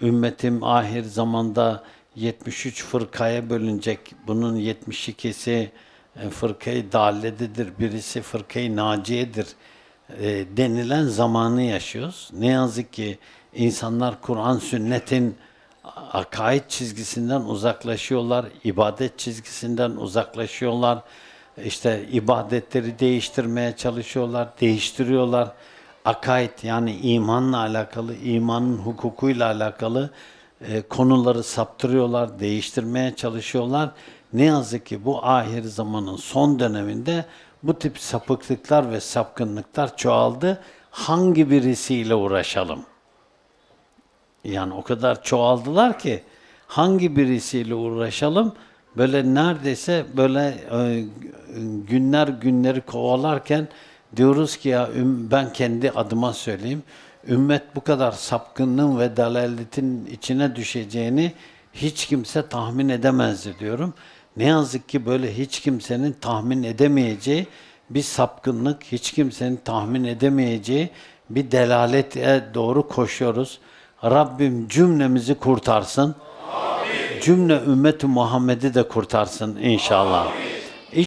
ümmetim ahir zamanda 73 fırkaya bölünecek. Bunun 72'si e, fırkayı dallededir, birisi fırkayı naciyedir e, denilen zamanı yaşıyoruz. Ne yazık ki insanlar Kur'an sünnetin akaid çizgisinden uzaklaşıyorlar, ibadet çizgisinden uzaklaşıyorlar. İşte ibadetleri değiştirmeye çalışıyorlar, değiştiriyorlar. Akaid yani imanla alakalı, imanın hukukuyla alakalı e, konuları saptırıyorlar, değiştirmeye çalışıyorlar. Ne yazık ki bu ahir zamanın son döneminde bu tip sapıklıklar ve sapkınlıklar çoğaldı. Hangi birisiyle uğraşalım? Yani o kadar çoğaldılar ki hangi birisiyle uğraşalım? Böyle neredeyse böyle e, günler günleri kovalarken diyoruz ki ya ben kendi adıma söyleyeyim. Ümmet bu kadar sapkınlığın ve dalaletin içine düşeceğini hiç kimse tahmin edemezdi diyorum. Ne yazık ki böyle hiç kimsenin tahmin edemeyeceği bir sapkınlık, hiç kimsenin tahmin edemeyeceği bir delalete doğru koşuyoruz. Rabbim cümlemizi kurtarsın. Cümle ümmeti Muhammed'i de kurtarsın inşallah.